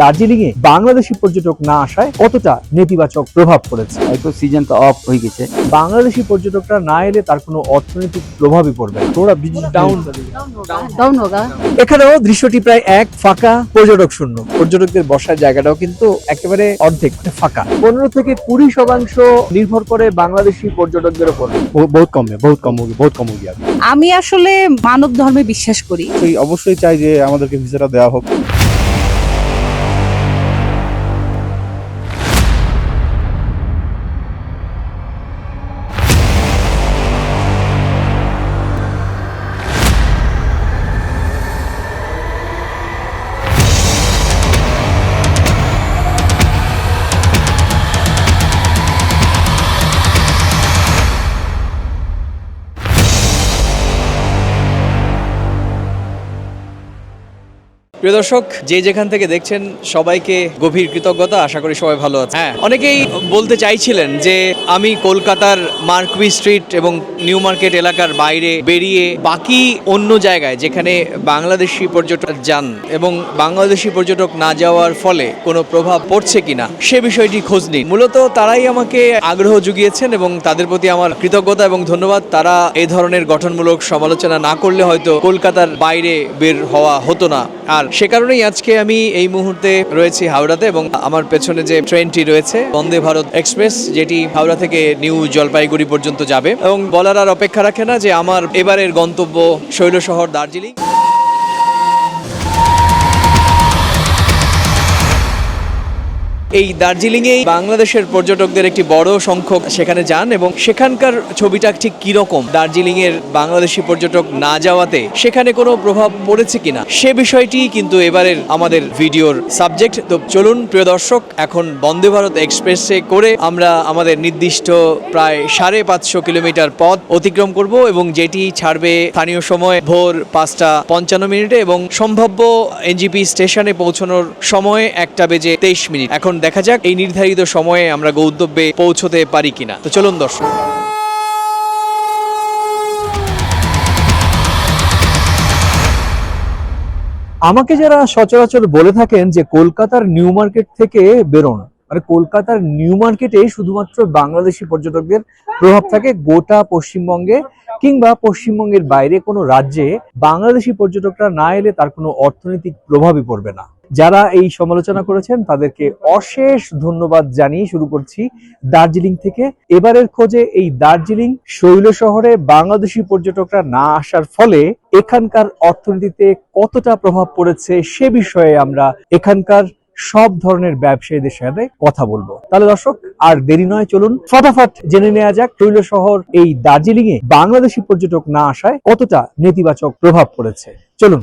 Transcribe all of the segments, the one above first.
দার্জিলিং এ বাংলাদেশি পর্যটক না আসায় কতটা নেতিবাচক প্রভাব পড়েছে? হয়তো সিজন তো অফ হয়ে গেছে। বাংলাদেশি পর্যটকরা না এলে তার কোনো অর্থনৈতিক প্রভাবই পড়বে থোড়া বিজনেস ডাউন ডাউন হবে এখানেও দৃশ্যটি প্রায় এক ফাঁকা পর্যটক শূন্য। পর্যটকদের বসার জায়গাটাও কিন্তু একেবারে অর্ধেক মানে ফাঁকা। পনেরো থেকে কুড়ি শতাংশ নির্ভর করে বাংলাদেশি পর্যটকদের উপর। বহুত কমে বহুত কম বহুত কম আমি আসলে মানব ধর্মে বিশ্বাস করি। অবশ্যই চাই যে আমাদেরকে ভিসাটা দেওয়া হোক। প্রিয় দর্শক যে যেখান থেকে দেখছেন সবাইকে গভীর কৃতজ্ঞতা আশা করি সবাই ভালো আছে হ্যাঁ। অনেকেই বলতে চাইছিলেন যে আমি কলকাতার মার্কউই স্ট্রিট এবং নিউ মার্কেট এলাকার বাইরে বেরিয়ে বাকি অন্য জায়গায় যেখানে বাংলাদেশি পর্যটক যান এবং বাংলাদেশি পর্যটক না যাওয়ার ফলে কোনো প্রভাব পড়ছে কিনা সে বিষয়টি খোঁজ নিই মূলত তারাই আমাকে আগ্রহ জুগিয়েছেন এবং তাদের প্রতি আমার কৃতজ্ঞতা এবং ধন্যবাদ। তারা এই ধরনের গঠনমূলক সমালোচনা না করলে হয়তো কলকাতার বাইরে বের হওয়া হতো না। আর সে কারণেই আজকে আমি এই মুহূর্তে রয়েছি হাওড়াতে এবং আমার পেছনে যে ট্রেনটি রয়েছে, বন্দে ভারত এক্সপ্রেস, যেটি হাওড়া থেকে নিউ জলপাইগুড়ি পর্যন্ত যাবে। এবং বলার আর অপেক্ষা রাখে না যে আমার এবারের গন্তব্য শৈলশহর দার্জিলিং। এই দার্জিলিংয়েই বাংলাদেশের পর্যটকদের একটি বড় সংখ্যক সেখানে যান এবং সেখানকার ছবিটা ঠিক কীরকম? দার্জিলিং এর বাংলাদেশি পর্যটক না যাওয়াতে সেখানে কোনো প্রভাব পড়েছে কিনা? সে বিষয়টি কিন্তু এবারের আমাদের ভিডিওর সাবজেক্ট। তো চলুন, প্রিয় দর্শক, এখন বন্দে ভারত এক্সপ্রেসে করে আমরা আমাদের নির্দিষ্ট প্রায় সাড়ে পাঁচশো কিলোমিটার পথ অতিক্রম করব এবং যেটি ছাড়বে স্থানীয় সময় ভোর পাঁচটা পঞ্চান্ন মিনিটে এবং সম্ভাব্য এনজিপি স্টেশনে পৌঁছানোর সময় একটা বেজে তেইশ মিনিট। এখন দেখা যাক এই নির্ধারিত সময়ে আমরা গৌদ্যব্যে পৌঁছতে পারি কিনা। তো চলুন, দর্শক। আমাকে যারা সচরাচর বলে থাকেন যে কলকাতার নিউ মার্কেট থেকে বেরোন মানে কলকাতার নিউ মার্কেটে শুধুমাত্র বাংলাদেশি পর্যটকদের প্রভাব থাকে গোটা পশ্চিমবঙ্গে কিংবা পশ্চিমবঙ্গের বাইরে কোনো রাজ্যে বাংলাদেশি পর্যটকরা না এলে তার কোনো অর্থনৈতিক প্রভাবই পড়বে না। যারা এই সমালোচনা করেছেন, তাদেরকে অশেষ ধন্যবাদ জানিয়ে শুরু করছি দার্জিলিং থেকে। এবারের খোঁজে এই দার্জিলিং শৈল শহরে বাংলাদেশি পর্যটকরা না আসার ফলে এখানকার অর্থনীতিতে কতটা প্রভাব পড়েছে সে বিষয়ে আমরা এখানকার সব ধরনের ব্যবসায়ীদের সাথে কথা বলব। তাহলে দর্শক, আর দেরি নয়, চলুন ফটাফট জেনে নেওয়া যাক তৈল শহর এই দার্জিলিং এ বাংলাদেশি পর্যটক না আসায় কতটা নেতিবাচক প্রভাব পড়েছে। চলুন।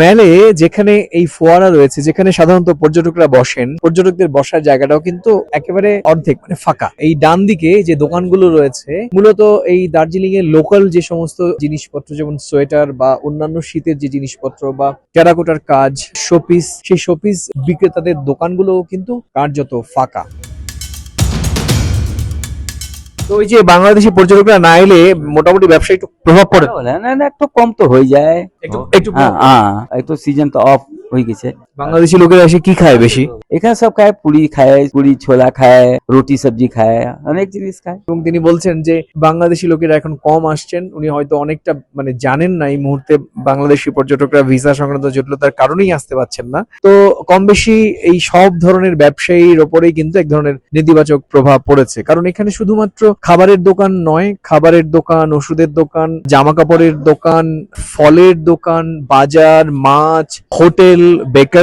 মেলে যেখানে এই ফোয়ারা রয়েছে, যেখানে সাধারণত পর্যটকরা বসেন, পর্যটকদের বসার জায়গাটাও কিন্তু একেবারে অর্ধেক মানে ফাঁকা। এই ডান দিকে যে দোকানগুলো রয়েছে, মূলত এই দার্জিলিং এর লোকাল যে সমস্ত জিনিসপত্র, যেমন সোয়েটার বা অন্যান্য শীতের যে জিনিসপত্র বা টেরাকোটার কাজ, শোপিস, সেই শোপিস বিক্রেতাদের দোকানগুলো কিন্তু কার্যত ফাঁকা। তো ওই যে বাংলাদেশি পর্যটকরা না এলে মোটামুটি ব্যবসা একটু প্রভাব পড়ে। না না একটু কম তো হয়ে যায়। একটু একটু হ্যাঁ হ্যাঁ একটু সিজন তো অফ হয়ে গেছে। বাংলাদেশি লোকেরা এসে কি খায় বেশি? এখানে সব খায় পুরি খায় পুরি ছোলা খায় রুটি সবজি খায় অনেক জিনিস খায়। এবং তিনি বলছেন যে বাংলাদেশি লোকেরা এখন কম আসছেন উনি হয়তো অনেকটা মানে জানেন না এই মুহূর্তে বাংলাদেশি পর্যটকরা ভিসা সংক্রান্ত জটিলতার কারণেই আসতে পারছেন না। তো কম বেশি এই সব ধরনের ব্যবসায়ীর ওপরেই কিন্তু এক ধরনের নেতিবাচক প্রভাব পড়েছে। কারণ এখানে শুধুমাত্র খাবারের দোকান নয় খাবারের দোকান ওষুধের দোকান জামা কাপড়ের দোকান ফলের দোকান বাজার মাছ হোটেল বেকারি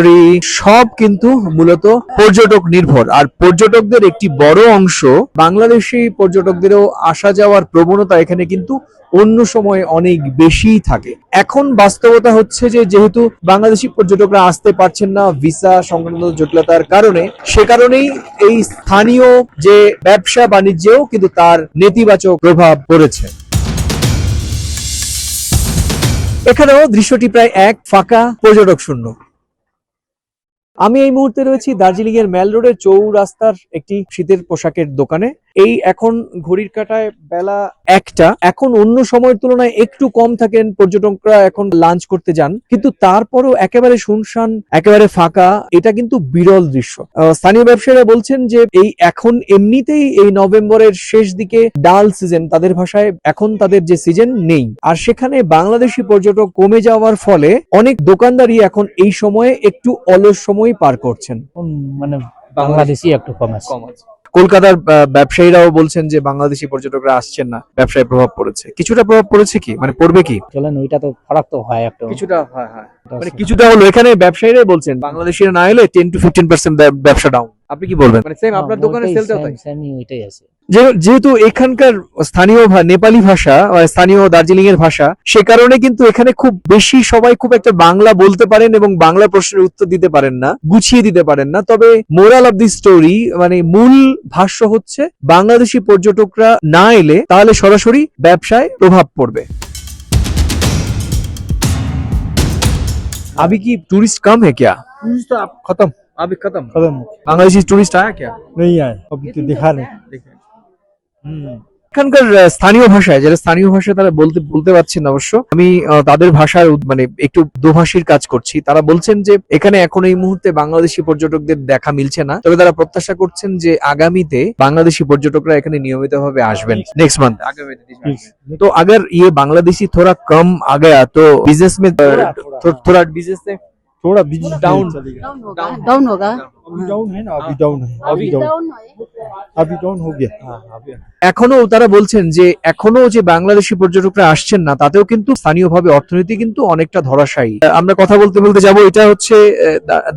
সব কিন্তু মূলত পর্যটক নির্ভর। আর পর্যটকদের একটি বড় অংশ বাংলাদেশি পর্যটকদেরও আসা যাওয়ার প্রবণতা এখানে কিন্তু অন্য সময় অনেক বেশি থাকে। এখন বাস্তবতা হচ্ছে যে, যেহেতু বাংলাদেশি পর্যটকরা আসতে পারছেন না ভিসা সংক্রান্ত জটিলতার কারণে, সে কারণেই এই স্থানীয় যে ব্যবসা বাণিজ্যেও কিন্তু তার নেতিবাচক প্রভাব পড়েছে। এখানেও দৃশ্যটি প্রায় এক ফাঁকা পর্যটক শূন্য। আমি এই মুহূর্তে রয়েছি দার্জিলিং এর মেল রোডের চৌরাস্তার একটি শীতের পোশাকের দোকানে। এই এখন ঘড়ির কাটায় বেলা একটা। এখন অন্য সময়ের তুলনায় একটু কম থাকেন পর্যটকরা এখন লাঞ্চ করতে যান। কিন্তু তারপরও একেবারে শুনশান একেবারে ফাঁকা এটা কিন্তু বিরল দৃশ্য। আহ, স্থানীয় ব্যবসায়ীরা বলছেন যে এই এখন এমনিতেই এই নভেম্বরের শেষ দিকে ডাল সিজন তাদের ভাষায় এখন তাদের যে সিজন নেই। আর সেখানে বাংলাদেশি পর্যটক কমে যাওয়ার ফলে অনেক দোকানদারই এখন এই সময়ে একটু অলস সময় পার করছেন। মানে বাংলাদেশি একটু কম আছে। কলকাতার আহ, ব্যবসায়ীরাও বলছেন যে বাংলাদেশি পর্যটকরা আসছেন না। ব্যবসায় প্রভাব পড়েছে। কিছুটা প্রভাব পড়েছে কি? মানে পড়বে কি? চলেন ওইটা তো খারাপ তো হয় একটা। কিছুটা হয় হয়। মানে কিছুটা হলো। এখানে ব্যবসায়ীরাই বলছেন বাংলাদেশিরা না এলে টেন টু ফিফটিন পার্সেন্ট ব্যবসা ডাউন আপনি কি বলবেন মানে সেম আপনার হ্যাঁ, দোকানের ওইটাই সেলটাও same, তাই same ই ওইটাই আছে যে- যেহেতু এখানকার স্থানীয় ভা- নেপালি ভাষা বা স্থানীয় দার্জিলিং এর ভাষা সে কারণে কিন্তু এখানে খুব বেশি সবাই খুব একটা বাংলা বলতে পারেন এবং বাংলা প্রশ্নের উত্তর দিতে পারেন না গুছিয়ে দিতে পারেন না তবে মোরাল অফ দি স্টোরি মানে মূল ভাষ্য হচ্ছে বাংলাদেশি পর্যটকরা না এলে তাহলে সরাসরি ব্যবসায় প্রভাব পড়বে अभी की टूरिस्ट कम है क्या तो आप खत्म अभी खत्म खत्म बांग्लादेशी टूरिस्ट आया क्या नहीं आए अभी तो दिखा नहीं এখানকার আহ, স্থানীয় ভাষায় যারা স্থানীয় ভাষায় তারা বলতে বলতে পারছেন অবশ্য আমি আহ, তাদের ভাষার উদ- মানে একটু দোভাষীর কাজ করছি তারা বলছেন যে এখানে এখন এই মুহূর্তে বাংলাদেশি পর্যটকদের দেখা মিলছে না তবে তারা প্রত্যাশা করছেন যে আগামীতে বাংলাদেশি পর্যটকরা এখানে নিয়মিতভাবে আসবেন নেক্সট मांथ तो अगर ये बांग्लादेशी थोड़ा कम आ गया तो बिजनेस में थो- थोड़ा बिज़ी डाउन डाउन होगा। अभी डाउन है ना अभी डाउन है अभी डाउन अभी डाउन हो गया हाँ अभी এখনো তারা বলছেন যে এখনো যে বাংলাদেশি পর্যটকরা আসছেন না তাতেও কিন্তু স্থানীয়ভাবে অর্থনীতি কিন্তু অনেকটা ধরাশায়ী আহ, আমরা কথা বলতে বলতে যাব এটা হচ্ছে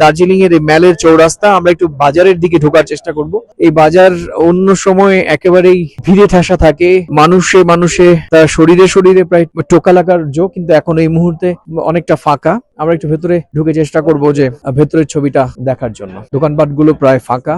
দার্জিলিং এর এই ম্যালের চৌরাস্তা আমরা একটু বাজারের দিকে ঢোকার চেষ্টা করব এই বাজার অন্য সময় একেবারেই ভিড়ে ঠাসা থাকে মানুষে মানুষে তার শরীরে শরীরে প্রায় টোকা লাগার জো কিন্তু এখন এই মুহূর্তে অনেকটা ফাঁকা আমরা একটু ভেতরে ঢুকে চেষ্টা করব যে আহ, ভেতরের ছবিটা দেখার জন্য দোকানপাটগুলো প্রায় ফাঁকা।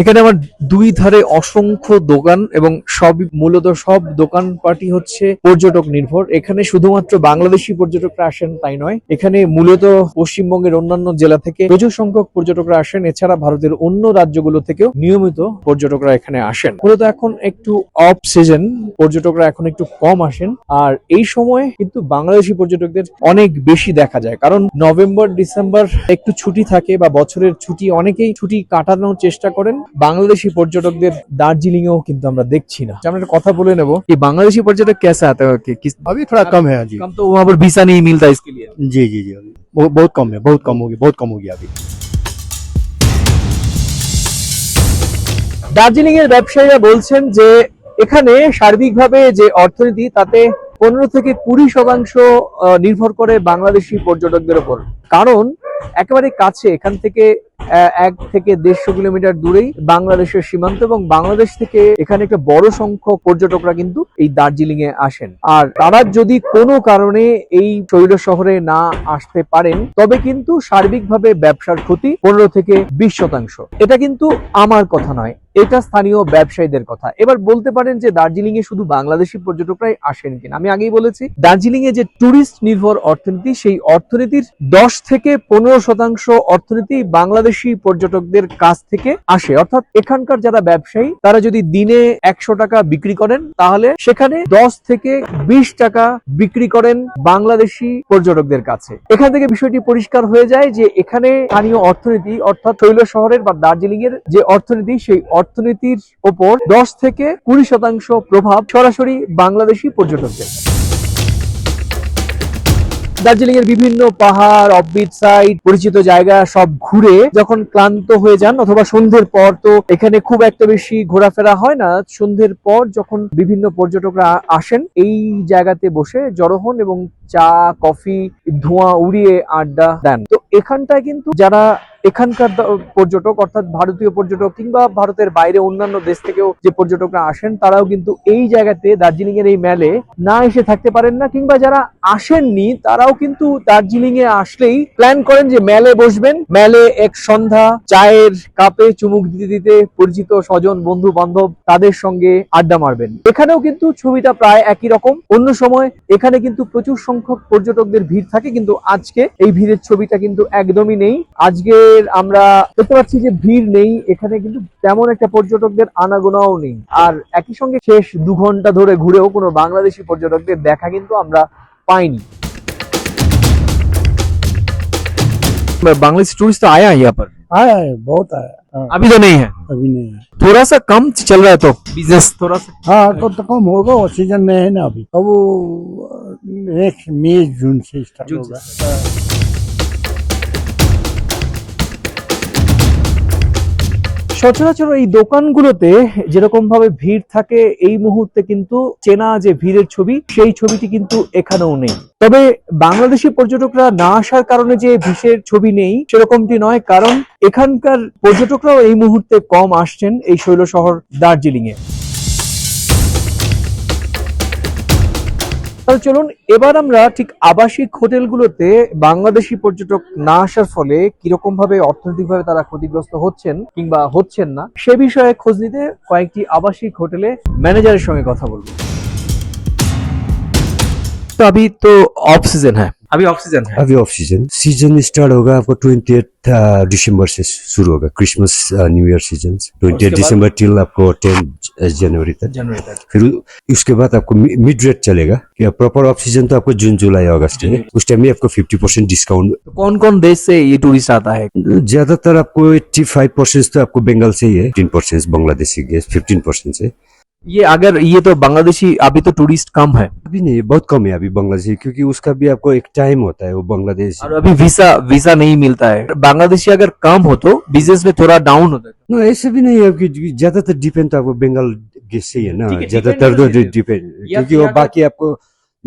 এখানে আমার দুই ধারে অসংখ্য দোকান এবং সব মূলত সব দোকানপাটই হচ্ছে পর্যটক নির্ভর। এখানে শুধুমাত্র বাংলাদেশি পর্যটকরা আসেন তাই নয়, এখানে মূলত পশ্চিমবঙ্গের অন্যান্য জেলা থেকে প্রচুর সংখ্যক পর্যটকরা আসেন, এছাড়া ভারতের অন্য রাজ্যগুলো থেকেও নিয়মিত পর্যটকরা এখানে আসেন। মূলত এখন একটু অফ সিজন পর্যটকরা এখন একটু কম আসেন, আর এই সময়ে কিন্তু বাংলাদেশি পর্যটকদের অনেক বেশি দেখা যায়, কারণ নভেম্বর, ডিসেম্বর একটু ছুটি থাকে বা বছরের ছুটি অনেকেই ছুটি কাটানোর চেষ্টা করেন। বাংলাদেশি পর্যটকদের দার্জিলিং এও কিন্তু আমরা দেখছি না। আমরা কথা বলে নেব এই বাংলাদেশি পর্যটক কেসে আতে हैं कि किस अभी थोड़ा कम है जी कम तो वहाँ पर वीसा नहीं मिलता इसके लिए जी जी जी अभी बहुत कम है बहुत कम होगी बहुत कम দার্জিলিং এর ব্যবসায়ীরা বলছেন যে এখানে সার্বিকভাবে যে অর্থনীতি তাতে পনেরো থেকে কুড়ি শতাংশ নির্ভর করে বাংলাদেশি পর্যটকদের উপর কারণ একেবারে কাছে, এখান থেকে এক থেকে দেড়শো কিলোমিটার দূরেই বাংলাদেশের সীমান্ত এবং বাংলাদেশ থেকে এখানে একটা বড় সংখ্যক পর্যটকরা কিন্তু এই দার্জিলিং এ আসেন। আর তারা যদি কোনো কারণে এই শৈল শহরে না আসতে পারেন, তবে কিন্তু সার্বিকভাবে ব্যবসার ক্ষতি পনেরো থেকে বিশ শতাংশ। এটা কিন্তু আমার কথা নয়। এটা স্থানীয় ব্যবসায়ীদের কথা। এবার বলতে পারেন যে দার্জিলিং এ শুধু বাংলাদেশি পর্যটকরাই আসেন কিনা। আমি আগেই বলেছি দার্জিলিং এ যে টুরিস্ট নির্ভর অর্থনীতি, সেই অর্থনীতির দশ থেকে পনেরো শতাংশ অর্থনীতি বাংলাদেশি পর্যটকদের কাছ থেকে আসে। অর্থাৎ এখানকার যারা ব্যবসায়ী, তারা যদি দিনে একশো টাকা বিক্রি করেন, তাহলে সেখানে দশ থেকে বিশ টাকা বিক্রি করেন বাংলাদেশি পর্যটকদের কাছে। এখান থেকে বিষয়টি পরিষ্কার হয়ে যায় যে এখানে স্থানীয় অর্থনীতি, অর্থাৎ শৈল শহরের বা দার্জিলিং এর যে অর্থনীতি, সেই অর্থনীতির ওপর দশ থেকে কুড়ি শতাংশ প্রভাব সরাসরি বাংলাদেশি পর্যটকদের। দার্জিলিং এর বিভিন্ন পাহাড় অফবিট সাইড পরিচিত জায়গা সব ঘুরে যখন ক্লান্ত হয়ে যান অথবা সন্ধ্যের পর তো এখানে খুব একটা বেশি ঘোরাফেরা হয় না, সন্ধ্যের পর যখন বিভিন্ন পর্যটকরা আসেন, এই জায়গাতে বসে জড়ো হন এবং চা, কফি, ধোঁয়া উড়িয়ে আড্ডা দেন। তো এখানটায় কিন্তু যারা এখানকার পর্যটক, অর্থাৎ ভারতীয় পর্যটক কিংবা ভারতের বাইরে অন্যান্য দেশ থেকেও যে পর্যটকরা আসেন, তারাও কিন্তু এই জায়গাতে দার্জিলিং এর এই মেলে না এসে থাকতে পারেন না, কিংবা যারা আসেননি, তারাও কিন্তু দার্জিলিং এ আসলেই প্ল্যান করেন যে মেলে বসবেন। মেলে এক সন্ধ্যা চায়ের কাপে চুমুক দিতে দিতে পরিচিত স্বজন, বন্ধু বান্ধব তাদের সঙ্গে আড্ডা মারবেন। এখানেও কিন্তু ছবিটা প্রায় একই রকম। অন্য সময় এখানে কিন্তু প্রচুর সংখ্যক পর্যটকদের ভিড় থাকে, কিন্তু আজকে এই ভিড়ের ছবিটা কিন্তু একদমই নেই। আজকে পর্যটকদের আমরা দেখতে পাচ্ছি যে ভিড় নেই এখানে কিন্তু তেমন একটা পর্যটকদের আনাগোনাও নেই আর একই সঙ্গে শেষ দু ঘন্টা ধরে ঘুরেও কোনো বাংলাদেশি পর্যটকদের দেখা কিন্তু আমরা পাইনি बांग्लादेशी टूरिस्ट तो आया है यहाँ पर आया है बहुत आया हाँ, अभी तो नहीं है अभी नहीं है थोड़ा सा कम चल रहा है तो बिजनेस थोड़ा सा हाँ तो, तो कम होगा वो सीजन में है ना अभी अब वो नेक्स्ट मई जून से स्टार्ट जून होगा সচরাচর এই দোকানগুলোতে যেরকম ভাবে ভিড় থাকে, এই মুহূর্তে কিন্তু চেনা যে ভিড়ের ছবি, সেই ছবিটি কিন্তু এখানেও নেই। তবে বাংলাদেশি পর্যটকরা না আসার কারণে যে ভিড়ের ছবি নেই, সেরকমটি নয়, কারণ এখানকার পর্যটকরাও এই মুহূর্তে কম আসছেন এই শৈল শহর দার্জিলিং এ তাহলে চলুন, এবার আমরা ঠিক আবাসিক হোটেলগুলোতে বাংলাদেশি পর্যটক না আসার ফলে কীরকম ভাবে অর্থনৈতিকভাবে তারা ক্ষতিগ্রস্ত হচ্ছেন কিংবা হচ্ছেন না, সে বিষয়ে খোঁজ নিতে কয়েকটি আবাসিক হোটেলে ম্যানেজারের সঙ্গে কথা বলব। তো অফ সিজন হ্যাঁ। अभी ऑफ सीजन है अभी ऑफ सीजन सीजन स्टार्ट होगा आपको ट्वेंटी दिसंबर से शुरू होगा Christmas new year season twenty बाद? दिसंबर टिल आपको टेन जनवरी तक जनवरी तक फिर उ- उसके बाद आपको मिड रेट चलेगा प्रॉपर ऑफ सीजन तो आपको जून जुलाई अगस्त है उस टाइम में आपको फिफ्टी परसेंट डिस्काउंट तो कौन कौन देश से ये टूरिस्ट आता है ज्यादातर आपको एट्टी फाइव परसेंट तो आपको बंगाल से ही है fifteen percent Bangladeshi gas fifteen percent से ये अगर ये तो बांग्लादेशी अभी तो टूरिस्ट कम है। अभी नहीं बहुत कम है अभी बांग्लादेशी क्योंकि उसका भी आपको एक टाइम होता है वो बांग्लादेश। और अभी वीसा वीसा नहीं मिलता है। बांग्लादेशी अगर कम हो तो बिज़नेस में थोड़ा डाउन होता है। ना ऐसे भी नहीं है ज़्यादातर डिपेंड तो आपको बंगाल से ही है ना ज़्यादातर तो डिपेंड क्यूँकी क्योंकि वो बाकी आपको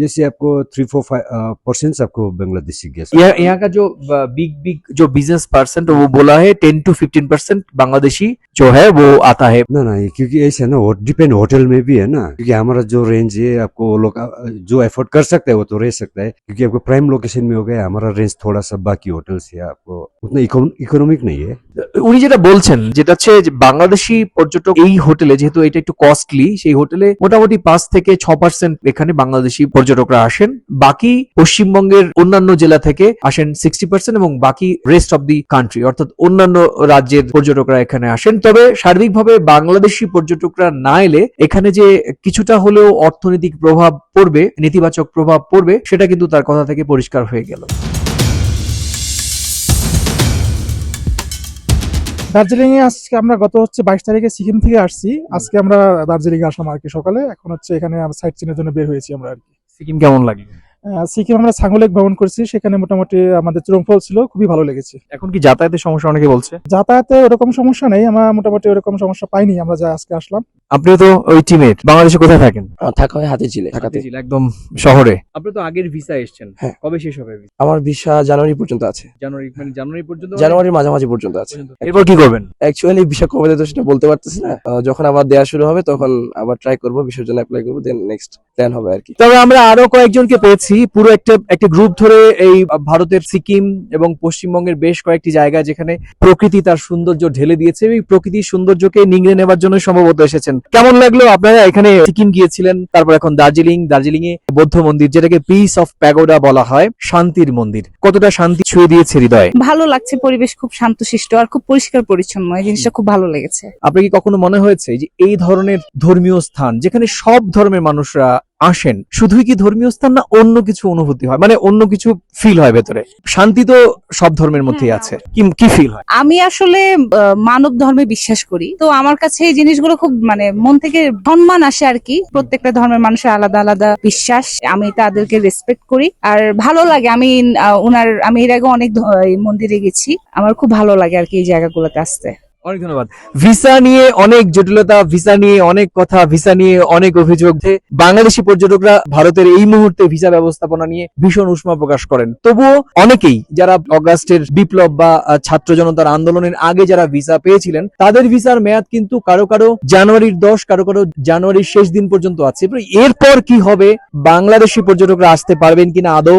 जैसे आपको थ्री फोर फाइव परसेंट आपको बांग्लादेशी गैस यहाँ यहाँ का जो बिग बिग जो बिजनेस पर्सन वो बोला है ten to fifteen percent Bangladeshi जो है वो आता है ना ना ये क्योंकि ऐसा है ना डिपेंड होटल में भी है ना क्योंकि हमारा जो रेंज है आपको वो लोग अ, जो एफोर्ड कर सकते हैं वो तो रह सकता है क्योंकि आपको प्राइम लोकेशन में हो गया हमारा रेंज थोड़ा सा बाकी होटल से आपको उतना इकोनॉमिक नहीं है উনি যেটা বলছেন যেটা হচ্ছে যে বাংলাদেশি পর্যটক এই হোটেলে যেহেতু এটা একটু কস্টলি সেই হোটেলে মোটামুটি পাঁচ থেকে ছ পার্সেন্ট এখানে বাংলাদেশি পর্যটকরা আসেন, বাকি পশ্চিমবঙ্গের অন্যান্য জেলা থেকে আসেন সিক্সটি পার্সেন্ট এবং বাকি রেস্ট অফ দি কান্ট্রি অর্থাৎ অন্যান্য রাজ্যের পর্যটকরা এখানে আসেন। তবে সার্বিকভাবে বাংলাদেশি পর্যটকরা না এলে এখানে যে কিছুটা হলেও অর্থনৈতিক প্রভাব পড়বে, নেতিবাচক প্রভাব পড়বে, সেটা কিন্তু তার কথা থেকে পরিষ্কার হয়ে গেল। দার্জিলিং এ আজকে আমরা গত হচ্ছে বাইশ তারিখে সিকিম থেকে আসছি। আজকে আমরা দার্জিলিং আসলাম আর কি সকালে। এখন হচ্ছে এখানে সাইট সিনের জন্য বের হয়েছি আমরা আর কি। সিকিম কেমন লাগে? সিকিম আমরা সাঙ্গলেক ভ্রমণ করছি সেখানে মোটামুটি আমাদের চুরংফল ছিল খুবই ভালো লেগেছে। এখন কি যাতায়াতের সমস্যা অনেকে বলছে? যাতায়াতে ওরকম সমস্যা নেই আমরা মোটামুটি ওরকম সমস্যা পাইনি আমরা যা আজকে আসলাম। আপনিও তো ওই টিমের বাংলাদেশে কোথায় থাকেন? থাকা হয় হাতে ছিলে ঢাকাতে হাতিঝিল, একদম শহরে। আপনি তো আগের ভিসা এসেছেন হ্যাঁ। কবে শেষ হবে আমার ভিসা জানুয়ারি পর্যন্ত আছে। জানুয়ারি মানে জানুয়ারি পর্যন্ত জানুয়ারির মাঝামাঝি পর্যন্ত আছে। এরপর কি করবেন? অ্যাকচুয়ালি ভিসা কবে দেয় তো সেটা বলতে পারতেছি না। আহ, যখন আবার দেওয়া শুরু হবে তখন আবার ট্রাই করব ভিসার জন্য অ্যাপ্লাই করব দেন নেক্সট প্ল্যান হবে আর কি। তবে আমরা আরও কয়েকজনকে পেয়েছি। পুরো একটা একটা গ্রুপ ধরে এই ভারতের সিকিম এবং পশ্চিমবঙ্গের বেশ কয়েকটি জায়গা যেখানে প্রকৃতি তার সৌন্দর্য ঢেলে দিয়েছে এই প্রকৃতির সৌন্দর্যকে নিংড়ে নেবার জন্য সম্ভবত এসেছেন। কেমন লাগল? আপনারা এখানে সিকিম গিয়েছিলেন তারপর এখন দার্জিলিং। দার্জিলিং এ বৌদ্ধ মন্দির যেটাকে পিস অফ প্যাগোডা বলা হয় শান্তির মন্দির। কতটা শান্তি ছুঁয়ে দিয়েছে হৃদয়ে? ভালো লাগছে পরিবেশ খুব শান্তশিষ্ট আর খুব পরিষ্কার পরিচ্ছন্ন। এই জিনিসটা খুব ভালো লেগেছে। আপনার কি কখনো মনে হয়েছে যে এই ধরনের ধর্মীয় স্থান যেখানে সব ধর্মের মানুষরা আসেন শুধুই কি ধর্মীয় স্থান না অন্য কিছু অনুভূতি হয়? মানে অন্য কিছু ফিল হয় ভেতরে? শান্তি তো সব ধর্মের মধ্যেই হ্যাঁ, আছে। কি কি ফিল হয়? আমি আসলে মানব ধর্মে বিশ্বাস করি। তো আমার কাছে এই জিনিসগুলো খুব মানে মন থেকে সম্মান আসে আর কি। প্রত্যেকটা ধর্মের মানুষের আলাদা আলাদা বিশ্বাস। আমি তাদেরকে রেসপেক্ট করি। আর ভালো লাগে আমি ওনার আমি এর আগে অনেক মন্দিরে গেছি। আমার খুব ভালো লাগে আর কি এই জায়গাগুলোতে আসতে। অনেক ধন্যবাদ। ভিসা নিয়ে অনেক জটিলতা, ভিসা নিয়ে অনেক কথা, ভিসা নিয়ে অনেক অভিযোগ। বাংলাদেশি পর্যটকরা ভারতের এই মুহূর্তে ভিসা ব্যবস্থাপনা নিয়ে ভীষণ উষ্মা প্রকাশ করেন। তবুও অনেকেই যারা অগাস্টের বিপ্লব বা ছাত্র জনতার আন্দোলনের আগে যারা ভিসা পেয়েছিলেন, তাদের ভিসার মেয়াদ কিন্তু কারও কারও জানুয়ারির দশ, কারও কারও জানুয়ারির শেষ দিন পর্যন্ত আছে। এরপর কি হবে? বাংলাদেশি পর্যটকরা আসতে পারবেন কিনা আদৌ?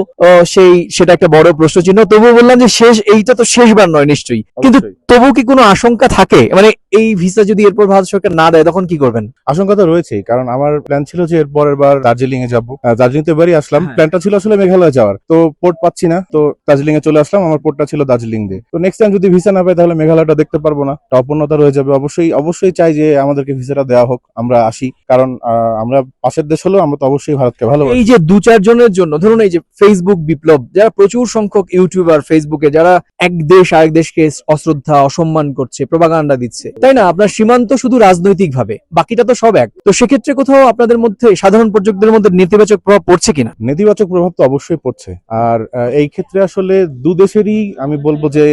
সেই, সেটা একটা বড় প্রশ্ন চিহ্ন তবুও বললাম যে শেষ, এইটা তো শেষবার নয় নিশ্চয়ই। কিন্তু তবু কি কোনো আশঙ্কা থাকে? মানে এই ভিসা যদি এরপর ভারত সরকার না দেয় তখন কি করবেন? আশঙ্কা তো রয়েছেই কারণ আমার প্ল্যান ছিল যে এর পরের বার দার্জিলিং এ যাব দার্জিলিং তো এবারই আসলাম। প্ল্যানটা ছিল আসলে মেঘালয় যাওয়ার। তো পোর্ট পাচ্ছি না তো দার্জিলিং এ চলে আসলাম। আমার পোর্টটা ছিল দার্জিলিং দিয়ে। তো নেক্সট টাইম যদি ভিসা না পাই তাহলে মেঘালয়টা দেখতে পারব না। অপূর্ণতা রয়ে যাবে অবশ্যই। অবশ্যই চাই যে আমাদেরকে ভিসাটা দেওয়া হোক আমরা আসি। কারণ আমরা পাশের দেশ হলেও আমরা তো অবশ্যই ভারতকে ভালো এই যে দু চার জনের জন্য ধরুন এই যে ফেসবুক বিপ্লব যারা প্রচুর সংখ্যক ইউটিউবার ফেসবুকে যারা এক দেশ আরেক দেশকে অশ্রদ্ধা অসম্মান করছে প্রপাগান্ডা দিচ্ছে। তাই না? আপনার সীমান্ত শুধু রাজনৈতিক ভাবে বাকিটা তো সব এক। তো সেক্ষেত্রে কোথাও আপনাদের মধ্যে সাধারণ পর্যটকদের মধ্যে নেতিবাচক প্রভাব পড়ছে কিনা? নেতিবাচক প্রভাব তো অবশ্যই পড়ছে। আর এই ক্ষেত্রে আসলে দু দেশেরই আমি বলব যে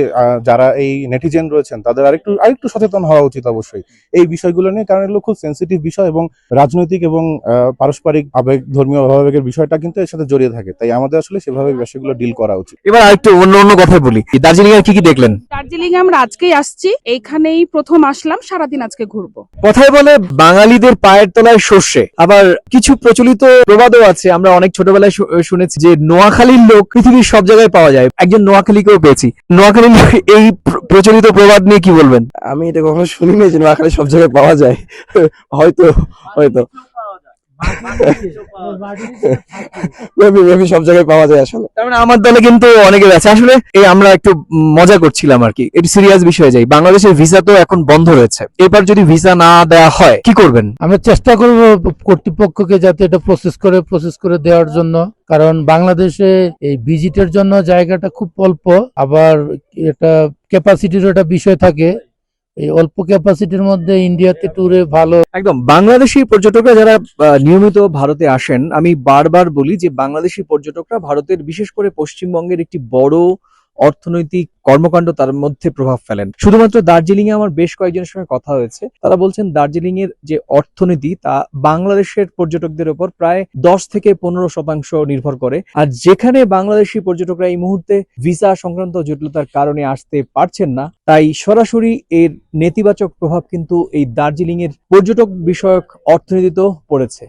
যারা এই নেটিজেন রয়েছেন তাদের আরেকটু আরেকটু সচেতন হওয়া উচিত অবশ্যই। এই বিষয়গুলো নিয়ে কারণ এগুলো খুব সেন্সিটিভ বিষয় এবং রাজনৈতিক এবং আহ, পারস্পরিক আবেগ ধর্মীয় আবেগের বিষয়টা কিন্তু এর সাথে জড়িয়ে থাকে। তাই আমাদের আসলে সেভাবে বিষয়গুলো ডিল করা উচিত। এবার আরেকটু অন্য অন্য কথাই বলি। দার্জিলিং এর কি কি দেখলেন? দার্জিলিং আমরা আজকেই আসছি এইখানেই প্রথম আসলাম সারাদিন আজকে ঘুরবো। কথায় বলে বাঙালিদের পায়ের তলায় সর্ষে। আবার কিছু প্রচলিত প্রবাদও আছে আমরা অনেক ছোটবেলায় শুনেছি যে নোয়াখালীর লোক পৃথিবীর সব জায়গায় পাওয়া যায়। একজন নোয়াখালীকেও পেয়েছি। নোয়াখালীর লোক এই প্রচলিত প্রবাদ নিয়ে কি বলবেন? আমি এটা কখনো শুনিনি যে নোয়াখালী সব জায়গায় পাওয়া যায়। হয়তো হয়তো। মেবি মেবি সব জায়গায় পাওয়া যায় আসলে। তার মানে আমার দলে কিন্তু অনেকে আছে। আসলে এই আমরা একটু মজা করছিলাম আর কি। একটু সিরিয়াস বিষয়ে যাই। বাংলাদেশের ভিসা তো এখন বন্ধ রয়েছে। এবার যদি ভিসা না দেওয়া হয় কি করবেন? আমরা চেষ্টা করব কর্তৃপক্ষকে যাতে এটা প্রসেস করে প্রসেস করে দেওয়ার জন্য। কারণ বাংলাদেশে এই ভিজিটের জন্য জায়গাটা খুব অল্প। আবার এটা ক্যাপাসিটির একটা বিষয় থাকে। এই অল্প ক্যাপাসিটির মধ্যে ইন্ডিয়াতে ট্যুরে ভালো। একদম, বাংলাদেশি পর্যটকরা যারা নিয়মিত ভারতে আসেন, আমি বারবার বলি যে বাংলাদেশি পর্যটকরা ভারতের বিশেষ করে পশ্চিমবঙ্গের একটি বড় অর্থনৈতিক কর্মকাণ্ড তার মধ্যে প্রভাব ফেলেন। শুধুমাত্র দার্জিলিং এ আমার বেশ কয়েকজনের সঙ্গে কথা হয়েছে। তারা বলছেন দার্জিলিং এর যে অর্থনীতি, তা বাংলাদেশের পর্যটকদের উপর প্রায় দশ থেকে পনেরো শতাংশ নির্ভর করে। আর যেখানে বাংলাদেশি পর্যটকরা এই মুহূর্তে ভিসা সংক্রান্ত জটিলতার কারণে আসতে পারছেন না, তাই সরাসরি এর নেতিবাচক প্রভাব কিন্তু এই দার্জিলিং এর পর্যটক বিষয়ক অর্থনীতিতেও পড়েছে।